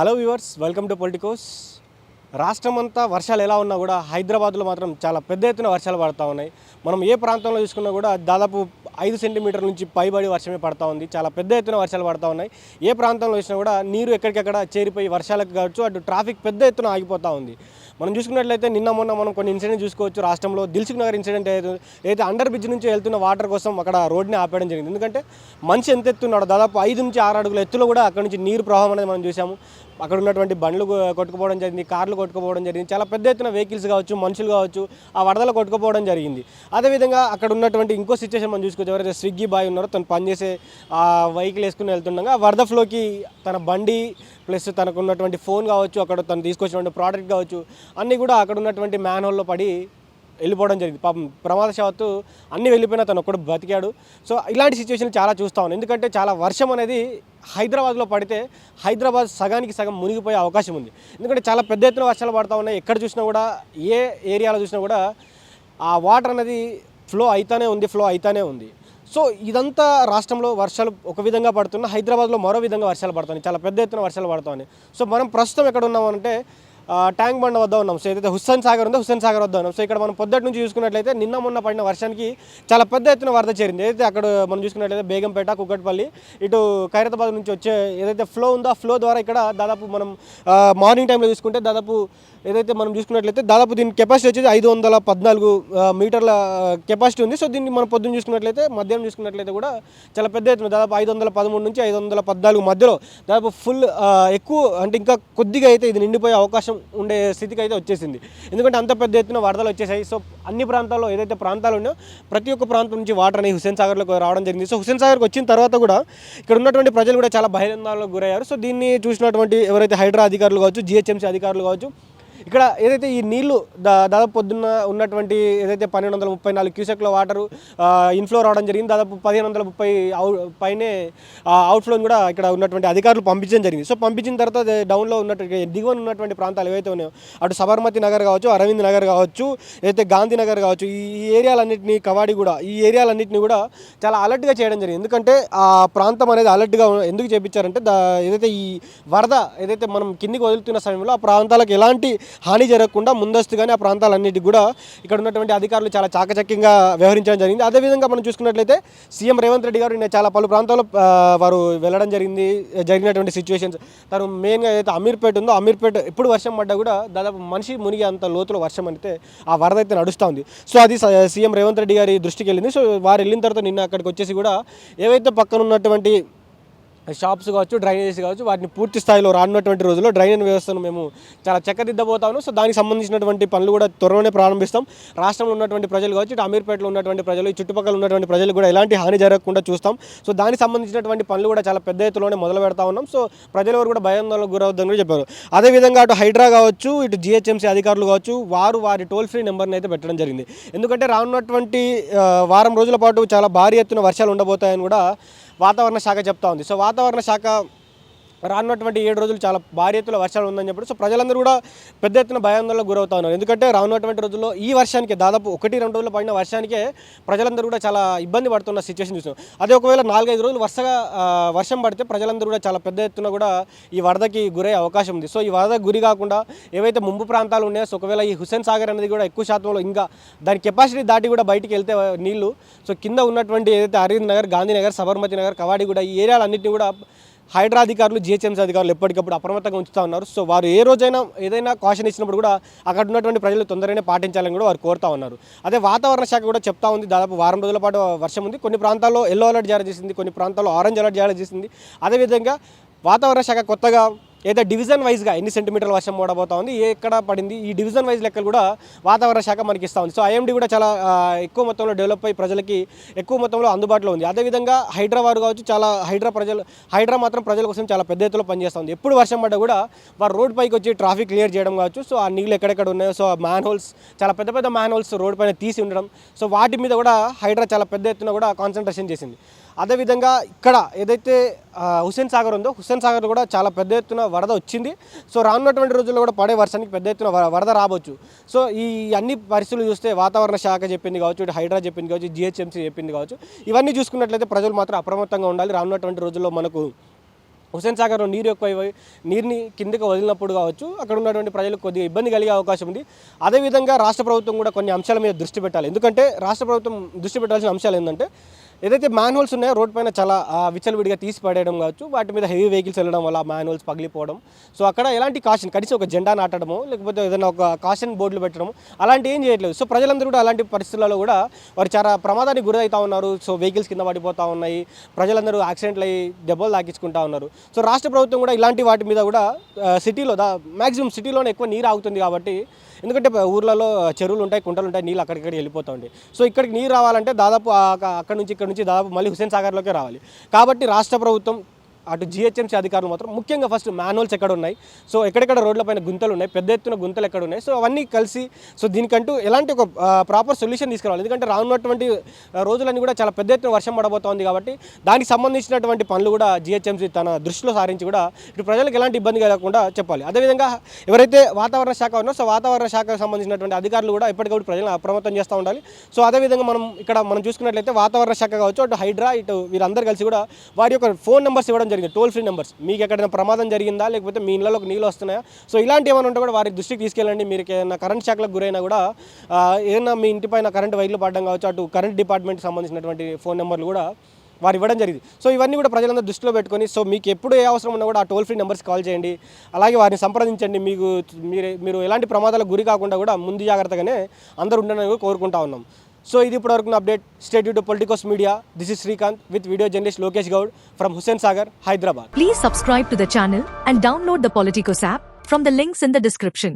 Hello viewers welcome to Politicos. రాష్ట్రం అంతా వర్షాలు ఎలా ఉన్నా కూడా హైదరాబాద్లో మాత్రం చాలా పెద్ద ఎత్తున వర్షాలు పడతా ఉన్నాయి. మనం ఏ ప్రాంతంలో చూసుకున్నా కూడా దాదాపు ఐదు సెంటీమీటర్ల నుంచి పైబడి వర్షమే పడతా ఉంది. చాలా పెద్ద ఎత్తున వర్షాలు పడతా ఉన్నాయి. ఏ ప్రాంతంలో చూసినా కూడా నీరు ఎక్కడికెక్కడ చేరిపోయి వర్షాలకు కావచ్చు అటు ట్రాఫిక్ పెద్ద ఎత్తున ఆగిపోతూ ఉంది. మనం చూసుకున్నట్లయితే నిన్న మొన్న మనం కొన్ని ఇన్సిడెంట్ చూసుకోవచ్చు. రాష్ట్రంలో దిల్సుఖ్ నగర్ ఇన్సిడెంట్ అయితే అండర్ బ్రిడ్జ్ నుంచి వెళ్తున్న వాటర్ కోసం అక్కడ రోడ్ని ఆపేయడం జరిగింది. ఎందుకంటే మనిషి ఎంత ఎత్తున్నాడో దాదాపు ఐదు నుంచి ఆరు అడుగుల ఎత్తులో కూడా అక్కడ నుంచి నీరు ప్రవాహం అనేది మనం చూసాము. అక్కడ ఉన్నటువంటి బండ్లు కొట్టుకుపోవడం జరిగింది కార్లు కొట్టుకుపోవడం జరిగింది. చాలా పెద్ద ఎత్తున వెహికల్స్ కావచ్చు మనుషులు కావచ్చు ఆ వరదలు కొట్టుకుపోవడం జరిగింది. అదేవిధంగా అక్కడ ఉన్నటువంటి ఇంకో సిచ్యువేషన్ మనం చూసుకోవచ్చు. ఎవరైతే స్విగ్గీ బాయ్ ఉన్నారో తను పనిచేసే ఆ వెహికల్ వేసుకుని వెళ్తుండగా ఆ వరద ఫ్లోకి తన బండి ప్లస్ తనకు ఉన్నటువంటి ఫోన్ కావచ్చు అక్కడ తను తీసుకొచ్చినటువంటి ప్రోడక్ట్ కావచ్చు అన్నీ కూడా అక్కడ ఉన్నటువంటి మ్యాన్ హోల్లో పడి వెళ్ళిపోవడం జరిగింది. పాపం ప్రమాదశావత్తు అన్ని వెళ్ళిపోయినా తను ఒక్కడు బతికాడు. సో ఇలాంటి సిచ్యువేషన్ చాలా చూస్తా ఉన్నాను ఎందుకంటే చాలా వర్షం అనేది హైదరాబాద్లో పడితే హైదరాబాద్ సగానికి సగం మునిగిపోయే అవకాశం ఉంది. ఎందుకంటే చాలా పెద్ద ఎత్తున వర్షాలు పడతా ఉన్నాయి. ఎక్కడ చూసినా కూడా ఏ ఏరియాలో చూసినా కూడా ఆ వాటర్ అనేది ఫ్లో అవుతానే ఉంది ఫ్లో అవుతానే ఉంది. సో ఇదంతా రాష్ట్రంలో వర్షాలు ఒక విధంగా పడుతున్నా హైదరాబాద్లో మరో విధంగా వర్షాలు పడుతున్నాయి. చాలా పెద్ద ఎత్తున వర్షాలు పడుతున్నాయి సో మనం ప్రస్తుతం ఎక్కడ ఉన్నామంటే ట్యాంక్ బండ్ వద్ద ఉన్నాం. సో ఏదైతే హుస్సేన్ సాగర్ ఉందో హుస్సేన్ సాగర్ వద్ద ఉన్నాం. సో ఇక్కడ మనం పొద్దుటి నుంచి చూసుకున్నట్లయితే నిన్న మొన్న పడిన వర్షానికి చాలా పెద్ద ఎత్తున వరద చేరింది. ఏదైతే అక్కడ మనం చూసుకున్నట్లయితే బేగంపేట కుక్కట్పల్లి ఇటు ఖైరతాబాద్ నుంచి వచ్చే ఏదైతే ఫ్లో ఉందో ఆ ఫ్లో ద్వారా ఇక్కడ దాదాపు మనం మార్నింగ్ టైంలో చూసుకుంటే దాదాపు ఏదైతే మనం చూసుకున్నట్లయితే దాదాపు దీని కెపాసిటీ వచ్చేది ఐదు వందల పద్నాలుగు మీటర్ల కెపాసిటీ ఉంది. సో దీన్ని మనం పొద్దున్న చూసుకున్నట్లయితే మధ్యాహ్నం చూసుకున్నట్లయితే కూడా చాలా పెద్ద ఎత్తున దాదాపు ఐదు వందల పదమూడు నుంచి ఐదు వందల పద్నాలుగు మధ్యలో దాదాపు ఫుల్ ఎక్కువ అంటే ఇంకా కొద్దిగా అయితే ఇది నిండిపోయే అవకాశం ఉండే స్థితికి అయితే వచ్చేసింది. ఎందుకంటే అంత పెద్ద ఎత్తున వరదలు వచ్చేసాయి. సో అన్ని ప్రాంతాల్లో ఏదైతే ప్రాంతాలు ఉన్నాయో ప్రతి ఒక్క ప్రాంతం నుంచి వాటర్ అనేది హుస్సేన్ సాగర్లోకి రావడం జరిగింది. సో హుస్సేన్ సాగర్కి వచ్చిన తర్వాత కూడా ఇక్కడ ఉన్నటువంటి ప్రజలు కూడా చాలా భయాందోళనకు గురయ్యారు. సో దీన్ని చూసినటువంటి ఎవరైతే హైడ్రా అధికారులు కావచ్చు జిహెచ్ఎంసీ అధికారులు కావచ్చు ఇక్కడ ఏదైతే ఈ నీళ్ళు దా దాదాపు పొద్దున్న ఉన్నటువంటి ఏదైతే పన్నెండు వందల ముప్పై నాలుగు క్యూసెక్ల వాటర్ ఇన్ఫ్లో రావడం జరిగింది. దాదాపు పదిహేను వందల ముప్పై అవుట్ పైనే అవుట్ఫ్లోని కూడా ఇక్కడ ఉన్నటువంటి అధికారులు పంపించడం జరిగింది. సో పంపించిన తర్వాత డౌన్లో ఉన్నటువంటి దిగువన ఉన్నటువంటి ప్రాంతాలు ఏవైతే ఉన్నాయో అటు సబర్మతి నగర్ కావచ్చు అరవింద్ నగర్ కావచ్చు ఏదైతే గాంధీ నగర్ కావచ్చు ఈ ఏరియాలన్నింటినీ కవాడి కూడా ఈ ఏరియాలన్నింటినీ కూడా చాలా అలర్ట్గా చేయడం జరిగింది. ఎందుకంటే ఆ ప్రాంతం అనేది అలర్ట్గా ఎందుకు చేపించారంటే దా ఏదైతే ఈ వరద ఏదైతే మనం కిందికి వదులుతున్న సమయంలో ఆ ప్రాంతాలకు ఎలాంటి హాని జరగకుండా ముందస్తుగానే ఆ ప్రాంతాలన్నిటికీ కూడా ఇక్కడ ఉన్నటువంటి అధికారులు చాలా చాకచక్యంగా వ్యవహరించడం జరిగింది. అదేవిధంగా మనం చూసుకున్నట్లయితే సీఎం రేవంత్ రెడ్డి గారు నేను చాలా పలు ప్రాంతాల్లో వారు వెళ్ళడం జరిగింది జరిగినటువంటి సిచ్యువేషన్స్ తను మెయిన్గా ఏదైతే అమీర్పేట ఉందో అమీర్పేట ఎప్పుడు వర్షం పడ్డా కూడా దాదాపు మనిషి మునిగి అంత లోతులో వర్షం అయితే ఆ వరద అయితే నడుస్తూ ఉంది. సో అది స- సీఎం రేవంత్ రెడ్డి గారి దృష్టికి వెళ్ళింది. సో వారు వెళ్ళిన తర్వాత నిన్న అక్కడికి వచ్చేసి కూడా ఏవైతే పక్కన ఉన్నటువంటి షాప్స్ కావచ్చు డ్రైనేజెస్ కావచ్చు వాటిని పూర్తి స్థాయిలో రానున్నటువంటి రోజుల్లో డ్రైనేజ్ వ్యవస్థను మేము చాలా చక్కదిద్దబోతాము. సో దానికి సంబంధించినటువంటి పనులు కూడా త్వరలోనే ప్రారంభిస్తాం. రాష్ట్రంలో ఉన్నటువంటి ప్రజలు కావచ్చు ఇటు అమీర్పేటలో ఉన్నటువంటి ప్రజలు ఈ చుట్టుపక్కల ఉన్నటువంటి ప్రజలు కూడా ఎలాంటి హాని జరగకుండా చూస్తాం. సో దానికి సంబంధించినటువంటి పనులు కూడా చాలా పెద్ద ఎత్తులోనే మొదలు పెడతా ఉన్నాం. సో ప్రజలు కూడా భయాందోళనకు గురవద్దని కూడా చెప్పారు. అదేవిధంగా అటు హైడ్రా కావచ్చు ఇటు జిహెచ్ఎంసీ అధికారులు కావచ్చు వారు వారి టోల్ ఫ్రీ నెంబర్ని అయితే పెట్టడం జరిగింది. ఎందుకంటే రానున్నటువంటి వారం రోజుల పాటు చాలా భారీ ఎత్తున వర్షాలు ఉండబోతాయని కూడా వాతావరణ శాఖ చెప్తా ఉంది. సో వాతావరణ శాఖ రానున్నటువంటి ఏడు రోజులు చాలా భారీ ఎత్తున వర్షాలు ఉందని చెప్పి సో ప్రజలందరూ కూడా పెద్ద ఎత్తున భయాందోళనకు గురవుతా ఉన్నారు. ఎందుకంటే రానున్నటువంటి రోజుల్లో ఈ వర్షానికి దాదాపు ఒకటి రెండు రోజులు పడిన వర్షానికే ప్రజలందరూ కూడా చాలా ఇబ్బంది పడుతున్న సిచ్యువేషన్ చూసాం అదే ఒకవేళ నాలుగైదు రోజులు వరుసగా వర్షం పడితే ప్రజలందరూ కూడా చాలా పెద్ద ఎత్తున కూడా ఈ వరదకి గురయ్యే అవకాశం ఉంది. సో ఈ వరద గురి కాకుండా ఏవైతే ముంపు ప్రాంతాలు ఉన్నాయో సో ఒకవేళ ఈ హుస్సేన్ సాగర్ అనేది కూడా ఎక్కువ శాతంలో ఇంకా దాని కెపాసిటీ దాటి కూడా బయటికి వెళ్తే నీళ్ళు. సో కింద ఉన్నటువంటి ఏదైతే అరవింద్ నగర్ గాంధీనగర్ సబర్మతి నగర్ కవాడి కూడా ఈ ఏరియాలన్నింటినీ కూడా హైడ్రా అధికారులు జిహెచ్ఎంసీ అధికారులు ఎప్పటికప్పుడు అప్రమత్తంగా ఉంచుతూ ఉన్నారు. సో వారు ఏ రోజైనా ఏదైనా కాషన్ ఇచ్చినప్పుడు కూడా అక్కడ ఉన్నటువంటి ప్రజలు తొందరగానే పాటించాలని కూడా వారు కోరుతా ఉన్నారు. అదే వాతావరణ శాఖ కూడా చెప్తా ఉంది. దాదాపు వారం రోజుల పాటు వర్షం ఉంది. కొన్ని ప్రాంతాల్లో ఎల్లో అలర్ట్ జారీ చేసింది. కొన్ని ప్రాంతాల్లో ఆరెంజ్ అలర్ట్ జారీ చేసింది. అదేవిధంగా వాతావరణ శాఖ కొత్తగా ఏదో డివిజన్ వైజ్గా ఎన్ని సెంటీమీటర్ల వర్షం పడబోతా ఉంది ఎక్కడ పడింది ఈ డివిజన్ వైజ్ లెక్కలు కూడా వాతావరణ శాఖ మనకి ఇస్తూ ఉంది. సో ఐఎండి కూడా చాలా ఎక్కువ మొత్తంలో డెవలప్ అయ్యి ప్రజలకి ఎక్కువ మొత్తంలో అందుబాటులో ఉంది. అదేవిధంగా హైడ్రా వారు కావచ్చు చాలా హైడ్రా ప్రజలు హైడ్రా మాత్రం ప్రజల కోసం చాలా పెద్ద ఎత్తులో పనిచేస్తుంది ఎప్పుడు వర్షం పడ్డా కూడా వారు రోడ్ పైకి వచ్చి ట్రాఫిక్ క్లియర్ చేయడం కావచ్చు సో ఆ నీళ్ళు ఎక్కడెక్కడ ఉన్నాయో సో మ్యాన్ హోల్స్ చాలా పెద్ద పెద్ద మ్యాన్ హోల్స్ రోడ్ పైన తీసి ఉండడం. సో వాటి మీద కూడా హైడ్రా చాలా పెద్ద ఎత్తున కూడా కాన్సన్ట్రేషన్ చేసింది. అదేవిధంగా ఇక్కడ ఏదైతే హుస్సేన్ సాగర్ ఉందో హుస్సేన్ సాగర్ కూడా చాలా పెద్ద ఎత్తున వరద వచ్చింది. సో రానున్నటువంటి రోజుల్లో కూడా పడే వర్షానికి పెద్ద ఎత్తున వ- వరద రావచ్చు. సో ఈ అన్ని పరిస్థితులు చూస్తే వాతావరణ శాఖ చెప్పింది కావచ్చు ఇటు హైడ్రా చెప్పింది కావచ్చు జిహెచ్ఎంసీ చెప్పింది కావచ్చు ఇవన్నీ చూసుకున్నట్లయితే ప్రజలు మాత్రం అప్రమత్తంగా ఉండాలి. రానున్నటువంటి రోజుల్లో మనకు హుసేన్ సాగర్లో నీరు ఎక్కువ నీరుని కిందకి వదిలినప్పుడు కావచ్చు అక్కడ ఉన్నటువంటి ప్రజలకు కొద్దిగా ఇబ్బంది కలిగే అవకాశం ఉంది. అదేవిధంగా రాష్ట్ర ప్రభుత్వం కూడా కొన్ని అంశాల మీద దృష్టి పెట్టాలి. ఎందుకంటే రాష్ట్ర ప్రభుత్వం దృష్టి పెట్టాల్సిన అంశాలు ఏంటంటే ఏదైతే మ్యాన్హోల్స్ ఉన్నాయో రోడ్ పైన చాలా ఆ, విచ్చలవిడిగా తీసి పడేయడం కావచ్చు వాటి మీద హెవీ వెహికల్స్ వెళ్ళడం వల్ల మ్యాన్హోల్స్ పగిలిపోవడం. సో అక్కడ ఎలాంటి కాషన్ కనీసం ఒక జెండా నాటడము లేకపోతే ఏదైనా ఒక కాషన్ బోర్డులు పెట్టడం అలాంటి ఏం చేయట్లేదు. సో ప్రజలందరూ కూడా అలాంటి పరిస్థితులలో కూడా వారు చాలా ప్రమాదానికి గురవుతూ ఉన్నారు. సో వెహికల్స్ కింద పడిపోతూ ఉన్నాయి. ప్రజలందరూ యాక్సిడెంట్లు అయ్యి దెబ్బలు తాకించుకుంటా ఉన్నారు. సో రాష్ట్ర ప్రభుత్వం కూడా ఇలాంటి వాటి మీద కూడా సిటీలో దా మ్యాక్సిమం సిటీలోనే ఎక్కువ నీరు ఆగుతుంది కాబట్టి ఎందుకంటే ఊర్లలో చెరువులు ఉంటాయి కుంటలు ఉంటాయి నీళ్ళు అక్కడిక్కడ వెళ్ళిపోతూ ఉంటాయి. సో ఇక్కడికి నీరు రావాలంటే దాదాపు అక్కడ నుంచి ఇక్కడ నుంచి దాదాపు మళ్ళీ హుసేన్ సాగర్లోకే రావాలి. కాబట్టి రాష్ట్ర ప్రభుత్వం అటు జిహెచ్ఎంసీ అధికారులు మాత్రం ముఖ్యంగా ఫస్ట్ మాన్యువల్స్ ఎక్కడ ఉన్నాయి సో ఎక్కడెక్కడ రోడ్లపైన గుంతలు ఉన్నాయి? పెద్ద ఎత్తున గుంతలు ఎక్కడ ఉన్నాయి సో అవన్నీ కలిసి సో దీనికంటూ ఎలాంటి ఒక ప్రాపర్ సొల్యూషన్ తీసుకురావాలి? ఎందుకంటే రానున్నటువంటి రోజులన్నీ కూడా చాలా పెద్ద ఎత్తున వర్షం పడబోతోంది కాబట్టి దానికి సంబంధించినటువంటి పనులు కూడా జిహెచ్ఎంసీ తన దృష్టిలో సారించి కూడా ఇటు ప్రజలకు ఎలాంటి ఇబ్బంది కలగకుండా చెప్పాలి. అదేవిధంగా ఎవరైతే వాతావరణ శాఖ ఉన్నారో సో వాతావరణ శాఖకు సంబంధించినటువంటి అధికారులు కూడా ఎప్పటికప్పుడు ప్రజలను అప్రమత్తం చేస్తూ ఉండాలి. సో అదేవిధంగా మనం ఇక్కడ మనం చూసుకున్నట్లయితే వాతావరణ శాఖ కావచ్చు అటు హైడ్రా ఇటు వీరందరూ కలిసి కూడా వారి యొక్క ఫోన్ నెంబర్స్ ఇవ్వడం జరిగింది. టోల్ ఫ్రీ నెంబర్స్ మీకు ఎక్కడైనా ప్రమాదం జరిగిందా? లేకపోతే మీ ఇళ్ళలోకి నీళ్ళు వస్తున్నాయా? సో ఇలాంటి ఏమైనా ఉంటే కూడా వారి దృష్టికి తీసుకెళ్ళండి. మీరు ఏదైనా కరెంట్ శాఖలకు గురైనా కూడా ఏదైనా మీ ఇంటిపైన కరెంట్ వైర్లు పడడం కావచ్చు అటు కరెంట్ డిపార్ట్మెంట్కి సంబంధించినటువంటి ఫోన్ నెంబర్లు కూడా వారు ఇవ్వడం జరిగింది. సో ఇవన్నీ కూడా ప్రజలందరూ దృష్టిలో పెట్టుకొని సో మీకు ఎప్పుడు ఏ అవసరం ఉన్నా కూడా ఆ టోల్ ఫ్రీ నెంబర్స్ కాల్ చేయండి. అలాగే వారిని సంప్రదించండి. మీకు మీరు మీరు ఎలాంటి ప్రమాదాలకు గురి కాకుండా కూడా ముందు జాగ్రత్తగానే అందరూ ఉండడానికి కోరుకుంటా ఉన్నాం. సో ఇది ఇప్పటివరకు update state to Politicos media this is Srikanth with video journalist Lokesh Goud from Hussain Sagar Hyderabad Please subscribe to the channel and download the Politicos app from the links in the description.